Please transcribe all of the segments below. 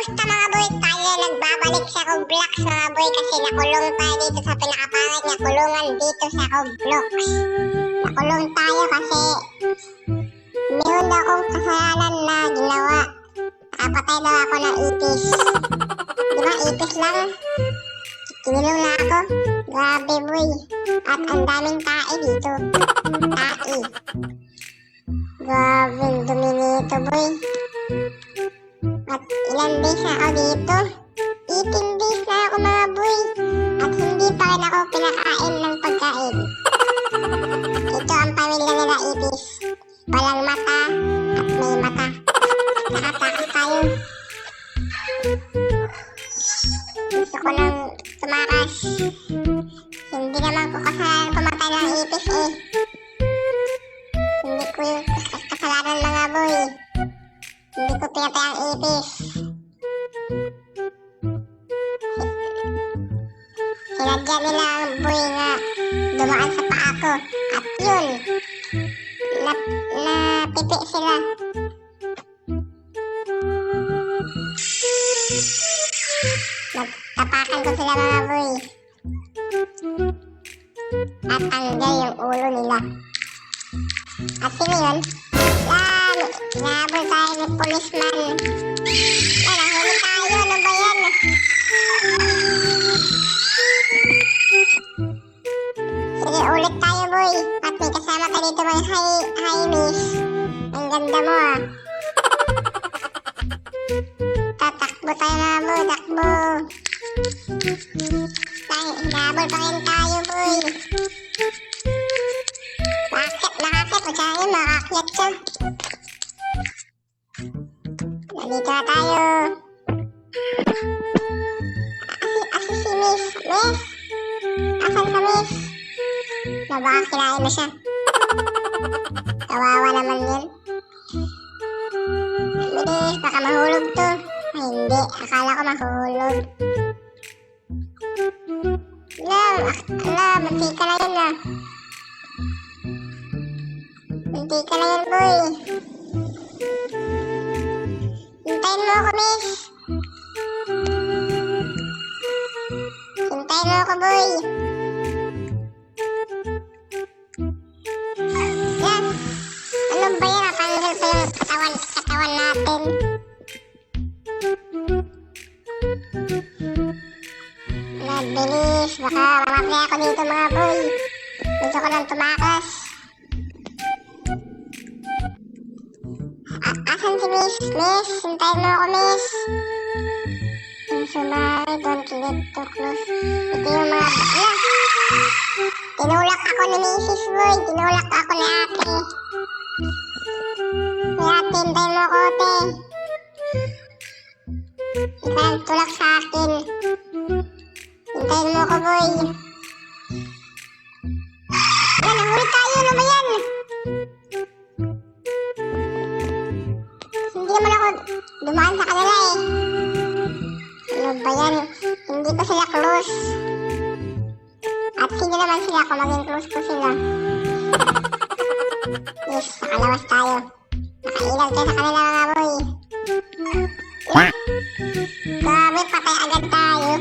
Kamusta mga boy? Tayo nagbabalik sa Roblox mga boy kasi nakulong tayo dito sa pinakapangat niya kulungan dito sa Roblox. Nakulong tayo kasi meron daw akong kasalanan na ginawa. Nakapatay daw ako ng ipis. Di ba ipis lang? Kinulong na ako. Grabe boy. At ang daming tae dito. Tae. Grabe dumi nito boy. At ilang days na ako dito? 18 days na ako mga boy. At hindi pa rin ako pinakain ng pagkain. Ito ang pamilya nila Itis. Walang mata Sinadya nila ang boy nga dumaan sa paa ko. At yun, na, napipi sila. Nagtapakan ko sila mga boy. At tanggal yung ulo nila. At sino yun? Yan! Nahabol tayo ni policeman. Yan, nahuli ulit tayo, boy. At may kasama ka dito mga hi, hi, miss. Ang ganda mo, ah. Tatakbo tayo mga boy. Takbo. Tayo, hinahabol pa rin tayo, boy. Bakit? Nakakit mo siya yun, makakyat siya. Nandito na tayo. Asi, asi si Miss. Miss? Asan ka, Miss? Na baka kinain mo siya. Kawawa naman yun. Bilis, baka mahulog to. Ay, hindi. Akala ko mahulog. Alam, ak- alam, bunti ka na yun ah. Hindi ka na yan, boy. Hintayin mo ako, miss. Hintayin mo ako, boy. Pa yung katawan, katawan natin. Mabilis. Baka mamapay ako dito, mga boy. Gusto ko nang tumakas. A- asan si Miss? Miss, hintayin mo ako, Miss. I'm sorry, don't let too close. Ito yung mga... Ala! Tinulak ako ni Mrs. Boy. Tinulak ako ni ate. Ako, ate. Ikaw ang tulak sa akin. Hintayin mo ako, boy. Yan, nahuli tayo. Ano ba yan? Hindi naman ako dumaan sa kanila eh. Ano ba yan? Hindi ko sila close. At sige naman sila kung maging close ko sila. Yes, nakalawas tayo. Nakailag tayo sa kanila mga boy. Grabe, patay agad tayo.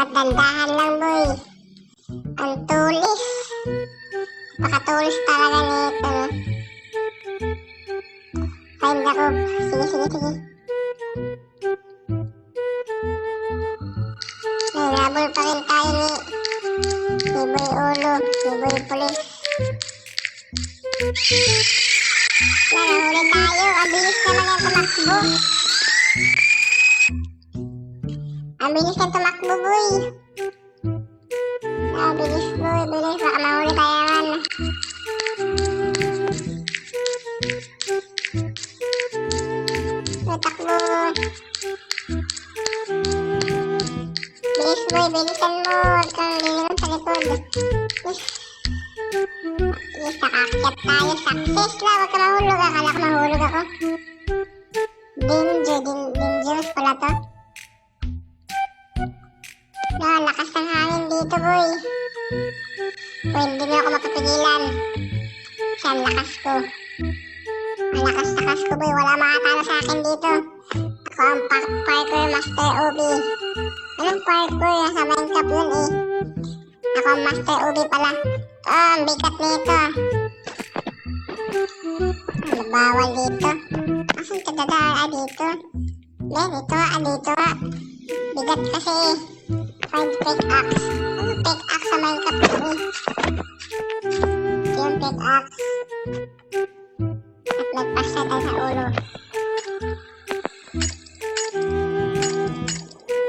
Matandahan lang boy. Ang tulis. Pakatulis talaga nito. Find ako. Sige, sige, sige. Nilabol pa rin tayo ni Ni Boy Pulis. Nanahuli tayo. Ang bilis naman yung tumakbo. Ang bilis ng tumakbo, boy. Na. Huwag ka mahulog. Akala ko mahulog ako. Danger. Dangerous pala to. Na, lakas ng hangin dito, boy. Boy, hindi mo ako mapapigilan. Sa lakas ko. Malakas-takas ko boy, wala makatalo sa akin dito. Ako ang pa- parkour master Ubi. Anong parkour? Nasa Minecraft yun eh. Ako ang master Ubi pala. Oh, ang bigat nito. Ano, bawal dito. Asan ka dadaan? Ah, dito. Hindi, dito ah, dito ah. Bigat kasi. Find pickaxe. Ano pickaxe sa Minecraft? Ito yung pickaxe. At nagpasta tayo sa ulo.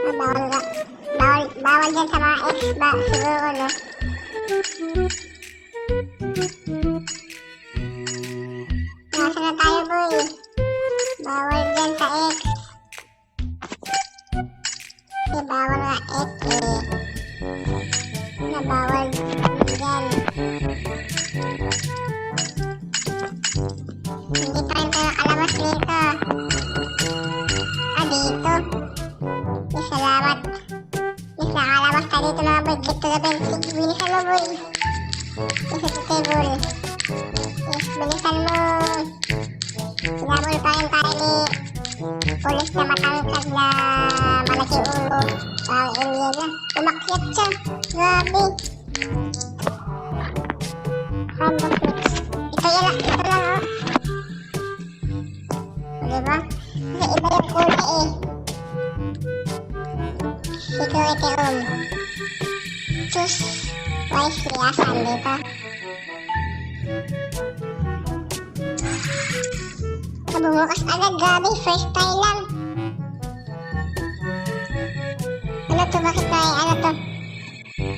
Ah, bawal ga. Bawal, bawal dyan sa mga ex ba? Siguro, no? Na boy? Bawal dyan sa ex. Eh, bawal nga ex, eh. Na bawal dyan. Hindi pa rin tayo nakalabas dito. Ah, dito. Eh, salamat. Yes, nakalabas tayo dito mga boy. Get to the bench. Sige, bilisan mo, boy. Yes, ito table. Yes, bilisan mo. Pulis na matangkad na malaki ulo. Parang alien na. Umakyat siya. Grabe. Combo fix. Ito yun, ito lang oh. Diba? Kasi iba yung kulay eh. Security room. Choose wisely. Asan dito? Bumukas agad. Grabe. First try lang. Ano to? Bakit na ano to?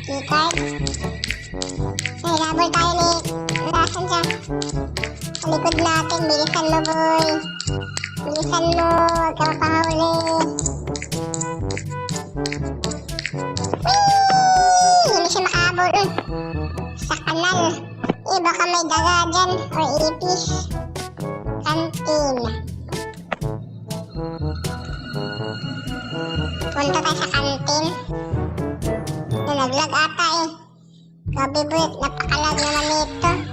Keycard? Ay, labol tayo ni... Nasaan siya? Sa likod natin. Bilisan mo, boy. Bilisan mo. Huwag ka mapahuli. Siya makahabol. Sa kanal. Eh, baka may daga dyan. Or ipis. Kantin. Punta tayo sa kantin. Nalaglag ata eh. Gabi boy, napakalag naman nito.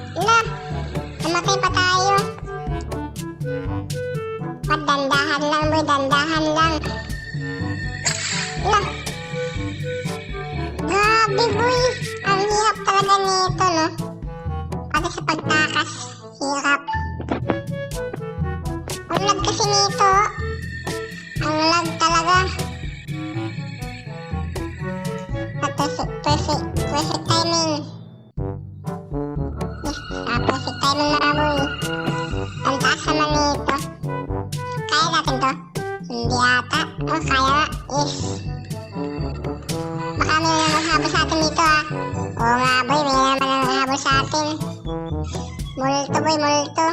Naghabol sa atin dito ah. Oo nga boy, may naman naghabol sa atin. Multo boy, multo.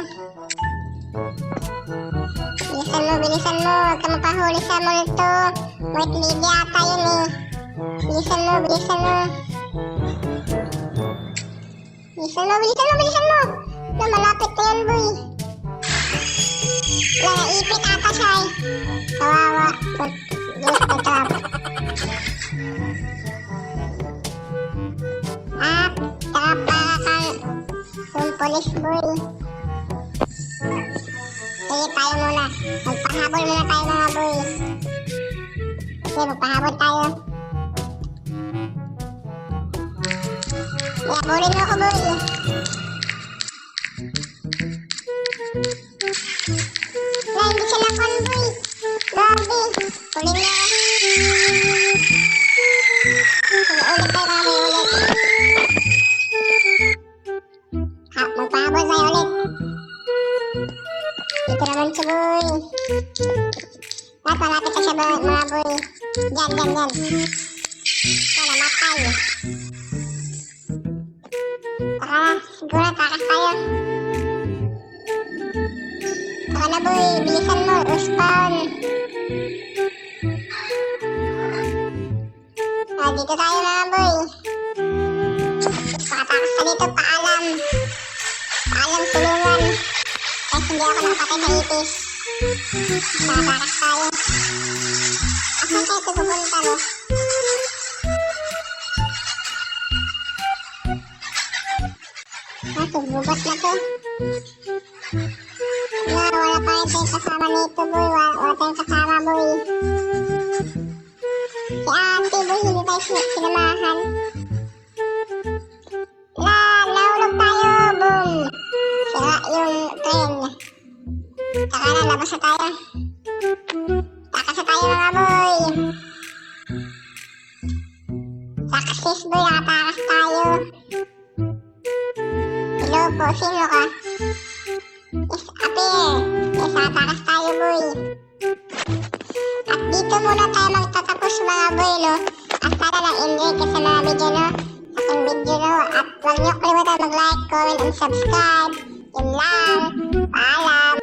Bilisan mo, bilisan mo. Huwag ka mapahuli sa multo. White lady ata yun eh. Bilisan mo, bilisan mo. Bilisan mo, bilisan mo, bilisan mo. Na, malapit na yan, boy. Wala, naipit ata siya eh. Kawawa. Police boy. Sige, tayo muna. Magpahabol muna tayo mga boy. Sige, magpahabol tayo. Kaya bulin mo ako boy. Malapit na siya boy, mga boy. Diyan, diyan, diyan. Sana matay. Tara na, siguro takas tayo. Tara na boy, bilisan mo, respawn. Ah, dito tayo mga boy. Pakatakas ka dito, paalam. Paalam, tulungan. Eh, hindi ako nakapatay sa ipis. Nakatakas tayo. Tayo ito pupunta, no? Ah, tugbugas na to. Wala, tayong kasama nito, boy. Wala, wala tayong kasama, boy. Si ate, boy, hindi tayo sin- sinamahan. La, naulog tayo, boom. Sira yung train. Taka na, labas na tayo. Mga boy, no? At sana nag-enjoy ka sa mga video, no? Aking video, no? At huwag niyo kalimutan mag-like, comment, and subscribe. Yun lang. Paalam.